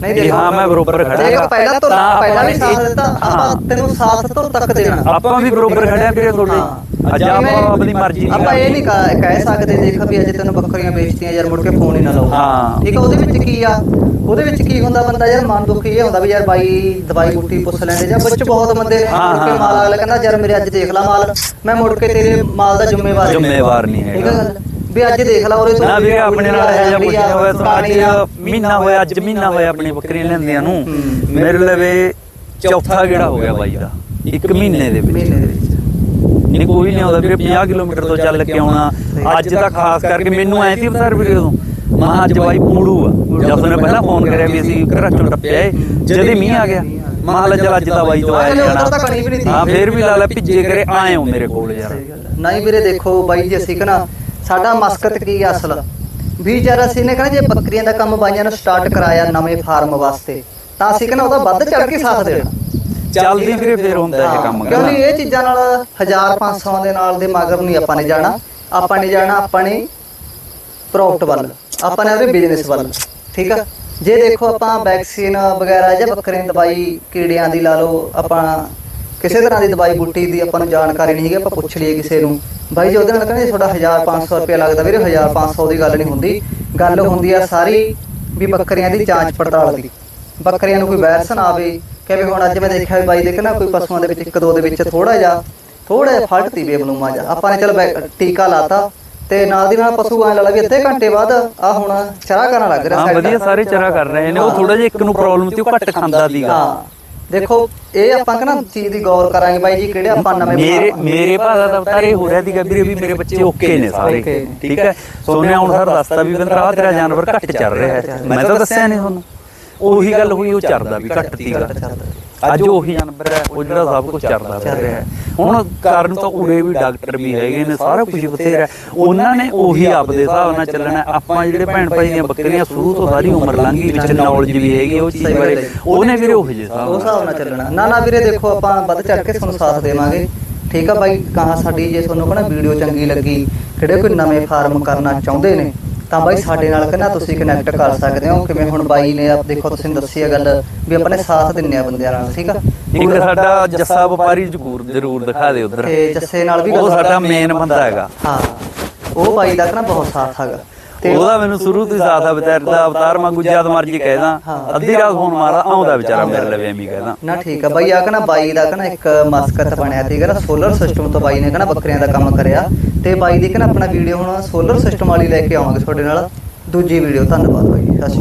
ਨਹੀਂ ਹਾਂ ਮੈਂ ਬਰੋਬਰ ਖੜਾ ਹੈਗਾ। ਪਹਿਲਾਂ ਤੋਂ ਪਹਿਲਾਂ ਵੀ ਸਾਥ ਦਿੱਤਾ ਆਪਾਂ ਹਾਂ। ਤੈਨੂੰ ਸਾਥ ਤੋਂ ਤੱਕ ਦੇਣਾ ਆਪਾਂ ਵੀ ਬਰੋਬਰ ਖੜਿਆ ਵੀਰੇ ਤੁਹਾਡੇ ਹਾਂ। ਅੱਜ ਆਪਾਂ ਆਪਣੀ ਮਰਜ਼ੀ ਦੀ ਆਪਾਂ ਇਹ ਨਹੀਂ ਕਹ- ਸਕਦੇ ਦੇਖ ਵੀ ਅੱਜ ਤੈਨੂੰ ਬੱਕਰੀਆਂ ਵੇਚਤੀਆਂ ਯਾਰ ਮੁੜ ਕੇ ਫੋਨ ਹੀ ਨਾ ਲਾਓ ਹਾਂ। ਠੀਕ ਆ ਉਹਦੇ ਵਿੱਚ ਕੀ ਆ ਉਹਦੇ ਵਿੱਚ ਕੀ ਹੁੰਦਾ ਬੰਦਾ ਯਾਰ ਮਨ ਦੁਖੀ ਇਹ ਹੁੰਦਾ ਵੀ ਯਾਰ ਬਾਈ ਦਵਾਈ ਬੂਟੀ ਪੁੱਛ ਲੈਂਦੇ ਜਾਂ ਵਿੱਚ ਬਹੁਤ ਬੰਦੇ ਹਾਂ, ਮੁੜ ਕੇ ਹਾਂ, ਮਾਲ ਹਾਂ। ਅਗਲਾ ਕਹਿੰਦਾ ਯਾਰ ਮੇਰੇ ਅੱਜ ਦੇਖ ਲਾ ਮਾਲ ਮੈਂ ਮੁੜ ਕੇ ਤੇਰੇ ਮਾਲ ਦਾ ਜ਼ਿੰਮੇਵਾਰ। ਜ਼ਿੰਮੇਵਾਰ ਨਹੀਂ ਠੀਕ ਆ। ਗੱਲ ਵੀ ਅੱਜ ਦੇਖ ਲਾ ਉਹਦੇ ਨਾ ਵੀਰੇ ਆਪਣੇ ਨਾਲ ਇਹ ਜਿਹਾ ਕੁਝ ਹੋਇਆ ਤਾਂ ਅੱਜ। ਮਹੀਨਾ ਹੋਇਆ ਅੱਜ ਮਹੀਨਾ ਹੋਇਆ ਆਪਣੀ ਬੱਕਰੀਆਂ ਲੈਂਦਿਆਂ ਨੂੰ ਹੂੰ। ਮੇਰੇ ਲਵੇ ਚੌਥਾ ਗੇੜਾ ਹੋ ਗਿਆ ਬਾਈ ਦਾ ਇੱਕ ਮਹੀਨੇ ਦੇ ਵਿੱਚ ਨਹੀਂ ਕੋਈ ਨਹੀਂ ਆਉਂਦਾ ਵੀਰੇ 50 ਕਿਲੋਮੀਟਰ ਤੋਂ ਚੱਲ ਕੇ ਆਉਣਾ। ਅੱਜ ਤਾਂ ਖਾਸ ਕਰਕੇ ਮੈਨੂੰ ਐ ਸੀ ਬਸਰ ਵੀਰੇ ਉਦੋਂ ਮਾ ਅੱਜ ਬਾਈ ਮੂੜੂ ਆ। ਜਦੋਂ ਨੇ ਪਹਿਲਾਂ ਫੋਨ ਕਰਿਆ ਵੀ ਅਸੀਂ ਘਰਾਂ ਚੋਂ ਟੱਪਿਆ ਜਦੇ ਮੀਂਹ ਆ ਗਿਆ ਮਾਂ ਲਾ ਚੱਲ ਅੱਜ ਤਾਂ ਬਾਈ ਤੋਂ ਆਇਆ। ਜਾਣਾ ਹਾਂ ਫੇਰ ਵੀ ਲਾ ਲੈ ਭਿੱਜੇ ਕਰੇ ਆਏ ਹੋ ਮੇਰੇ ਕੋਲ ਯਾਰ। ਨਹੀਂ ਵੀਰੇ ਦੇਖੋ ਬਾਈ ਜੀ ਅਸੀਂ ਕਹਣਾ ਸਾਡਾ ਮਸਕਤ ਕੀ ਆ ਅਸਲ? ਵੀ ਜਦ ਅਸੀਂ ਨੇ ਕਹਣਾ ਜੇ ਬੱਕਰੀਆਂ ਦਾ ਕੰਮ ਬਾਈਆਂ ਨੇ ਸਟਾਰਟ ਕਰਾਇਆ ਨਵੇਂ ਫਾਰਮ ਵਾਸਤੇ ਤਾਂ ਅਸੀਂ ਕਹਣਾ ਉਹਦਾ ਵੱਧ ਚੜ ਕੇ ਸਾਥ ਦੇਣਾ। ਚੱਲਦੀ ਵੀਰੇ ਫੇਰ ਹੁੰਦਾ ਇਹ ਕੰਮ। ਕਿਉਂਕਿ ਇਹ ਚੀਜ਼ਾਂ ਨਾਲ 1500 ਦੇ ਨਾਲ ਦੇ ਮਗਰ ਨਹੀਂ ਆਪਾਂ ਨੇ ਜਾਣਾ। ਆਪਾਂ ਨੇ ਜਾਣਾ ਆਪਾਂ ਨੇ ਪ੍ਰੋਫਿਟ ਵੱਲ। ਆਪਾਂ ਨੇ ਉਹਦੇ ਬਿਜ਼ਨਸ ਵੱਲ। ਠੀਕ ਆ? ਜੇ ਦੇਖੋ ਆਪਾਂ ਵੈਕਸੀਨ ਵਗੈਰਾ ਜਾਂ ਬੱਕਰੀਆਂ ਦਵਾਈ ਕੀੜਿਆਂ ਦੀ ਲਾ ਲਓ ਆਪਾਂ ਕਿਸੇ ਤਰ੍ਹਾਂ ਦੀ ਦਵਾਈ ਬੂਟੀ ਦੀ ਆਪਾਂ ਨੂੰ ਜਾਣਕਾਰੀ ਨਹੀਂ ਹੈਗੀ ਆਪਾਂ ਪੁੱਛ ਲਈਏ ਕਿਸੇ ਨੂੰ। ਬਾਈ ਜੀ ਉਹਦੇ ਨਾਲ ਕਹਿੰਦੇ ਤੁਹਾਡਾ 1500 ਰੁਪਏ ਲੱਗਦਾ ਵੀਰੇ 1500 ਦੀ ਗੱਲ ਨਹੀਂ ਹੁੰਦੀ। ਗੱਲ ਹੁੰਦੀ ਆ ਸਾਰੀ ਵੀ ਬੱਕਰੀਆਂ ਦੀ ਜਾਂਚ ਪੜਤਾਲ ਦੀ। ਬੱਕਰੀਆਂ ਨੂੰ ਕੋਈ ਵਾਇਰਸ ਨਾ ਆਵੇ। ਕਿਵੇਂ ਹੁਣ ਅੱਜ ਮੈਂ ਦੇਖਿਆ ਵੀ ਬਾਈ ਦੇ ਕਹਿੰਦਾ ਕੋਈ ਪਸ਼ੂਆਂ ਦੇ ਵਿੱਚ ਇੱਕ ਦੋ ਦੇ ਵਿੱਚ ਥੋੜਾ ਜਿਹਾ ਥੋੜਾ ਜਿਹਾ ਫਲਟ ਤੀ ਬੇਬਲੂਮਾ ਜਿਹਾ ਆਪਾਂ ਨੇ ਚਲ ਟੀਕਾ ਲਾਤਾ ਤੇ ਨਾਲ ਦੀ ਨਾਲ ਪਸ਼ੂ ਐ ਲਾ ਵੀ ਅੱਧੇ ਘੰਟੇ ਬਾਅਦ ਆ ਹੁਣ ਚਰਾ ਕਰਨ ਲੱਗ ਰਿਹਾ ਹਾਂ side ਵਧੀਆ। ਸਾਰੇ ਚਰਾ ਕਰ ਰਹੇ ਨੇ। ਉਹ ਥੋੜਾ ਜਿਹਾ ਇੱਕ ਨੂੰ ਪ੍ਰੋਬਲਮ ਸੀ ਉਹ ਘੱਟ ਖਾਂਦਾ ਸੀਗਾ। ਹਾਂ ਦੇਖੋ ਇਹ ਆਪਾਂ ਕਹਿੰਦਾ ਚੀਜ਼ ਦੀ ਗੌਰ ਕਰਾਂਗੇ ਬਾਈ ਜੀ ਕਿਹੜੇ ਆਪਾਂ ਨਵੇਂ ਮੇਰੇ ਮੇਰੇ ਭਾਅ ਦਾ ਅਵਤਾਰ ਇਹ ਹੋ ਰਿਹਾ ਸੀਗਾ ਵੀਰੇ ਵੀ ਮੇਰੇ ਬੱਚੇ ਓਕੇ ਨੇ ਸਾਰੇ। ਨੇ। ਠੀਕ ਹੈ? ਸੋਨੇ ਹੁਣ ਸਰ ਦੱਸਦਾ ਵੀ ਬੰਦਾ ਆਹ ਤੇਰਾ ਜਾਨਵਰ ਘੱਟ ਚੱਲ ਰਿਹਾ ਹੈ। ਮੈਂ ਤਾਂ ਦੱਸਿਆ ਨਹੀਂ ਤੁਹਾਨੂੰ। ਉਹੀ ਗੱਲ ਹੋਈ ਉਹ ਚਰਦਾ ਵੀ ਘੱਟ ਸੀਗਾ ਅੱਜ ਉਹੀ ਜਾਨਵਰ ਹੈ ਉਹ ਜਿਹੜਾ ਸਭ ਕੁਝ ਚਰਦਾ ਫਿਰ ਰਿਹਾ। ਹੈ ਹੁਣ ਕਾਰਨ ਤਾਂ ਉਰੇ ਵੀ ਡਾਕਟਰ ਵੀ ਹੈਗੇ ਨੇ ਸਾਰਾ ਕੁਝ ਬਥੇਰਾ। ਉਹਨਾਂ ਨੇ ਉਹੀ ਆਪਦੇ ਹਿਸਾਬ ਨਾਲ ਚੱਲਣਾ। ਆਪਾਂ ਜਿਹੜੇ ਭੈਣ ਭਾਈ ਦੀਆਂ ਬੱਕਰੀਆਂ ਸ਼ੁਰੂ ਤੋਂ ਸਾਰੀ ਉਮਰ ਲੰਘੀ ਵਿੱਚ ਨੌਲੇਜ ਵੀ ਹੈਗੀ ਉਹ ਚੀਜ਼ ਬਾਰੇ। ਉਹਨੇ ਵੀਰੇ ਉਹੀ ਜਿਹੇ ਹਿਸਾਬ ਨਾਲ ਚੱਲਣਾ। ਨਾ ਨਾ ਵੀਰੇ ਦੇਖੋ ਆਪਾਂ ਵੱਧ ਚੜ ਕੇ ਤੁਹਾਨੂੰ ਸਾਥ ਦੇਵਾਂਗੇ। ਠੀਕ ਆ ਬਾਈ ਕਹਾ ਸਾਡੀ ਜੇ ਤੁਹਾਨੂੰ ਕਹਿੰਦਾ ਵੀਡੀਓ ਚੰਗੀ ਲੱਗੀ ਕਿਹੜੇ ਕੋਈ ਨਵੇਂ ਫਾਰਮ ਕਰਨਾ ਚਾਹੁੰਦੇ ਨੇ ਤਾਂ ਬਾਈ ਸਾਡੇ ਨਾਲ ਕਹਿੰਦਾ ਤੁਸੀਂ ਕਨੈਕਟ ਕਰ ਸਕਦੇ ਹੋ। ਕਿਵੇਂ ਹੁਣ ਬਾਈ ਨੇ ਆਪ ਦੇਖੋ ਤੁਸੀਂ ਦੱਸੀ ਆ ਗੱਲ ਵੀ ਆਪਾਂ ਨੇ ਸਾਥ ਦਿੰਨੇ ਆ ਬੰਦਿਆਂ ਨਾਲ ਠੀਕ ਆ? ਇੱਕ ਸਾਡਾ ਜੱਸਾ ਵਪਾਰੀ ਜ਼ਰੂਰ ਜ਼ਰੂਰ ਦਿਖਾ ਦੇ ਉਧਰ। ਤੇ ਜੱਸੇ ਨਾਲ ਵੀ ਉਹ ਸਾਡਾ ਮੇਨ ਬੰਦਾ ਹੈਗਾ। ਹਾਂ ਉਹ ਬਾਈ ਦਾ ਕਹਿੰਦਾ ਬਹੁਤ ਸਾਥ ਹੈਗਾ। ਉਹਦਾ ਮੈਨੂੰ ਸ਼ੁਰੂ ਤੋਂ ਹੀ ਸਾਥ ਆ, ਵਿਚਾਰ ਦਾ ਅਵਤਾਰ ਮੰਗੂ ਜਦ ਮਰਜ਼ੀ ਕਹਿਦਾ ਅੱਧੀ ਰਾਤ ਫੋਨ ਮਾਰਾ, ਆਉਂਦਾ ਵਿਚਾਰਾ ਮੇਰੇ ਲਵੇ, ਐਵੇਂ ਕਹਿਦਾ ਨਾ ਠੀਕ ਆ, ਬਾਈ ਆ ਕਹਣਾ ਬਾਈ ਦਾ ਕਹਣਾ ਇੱਕ ਮਸਕਤ ਬਣਿਆ ਸੀਗਾ ਨਾ ਸੋਲਰ ਸਿਸਟਮ ਤੋਂ ਬਾਈ ਨੇ ਕਹਣਾ ਬੱਕਰੀਆਂ ਦਾ ਕੰਮ ਕਰਿਆ। ਤੇ ਬਾਈ ਦੀ ਕਹਣਾ ਆਪਣਾ ਵੀਡੀਓ ਹੁਣ ਸੋਲਰ ਸਿਸਟਮ ਵਾਲੀ ਲੈ ਕੇ ਆਵਾਂਗੇ ਤੁਹਾਡੇ ਨਾਲ। ਦੂਜੀ ਵੀਡੀਓ ਧੰਨਵਾਦ ਬਾਈ, ਸਤਿ ਸ਼੍ਰੀ ਅਕਾਲ।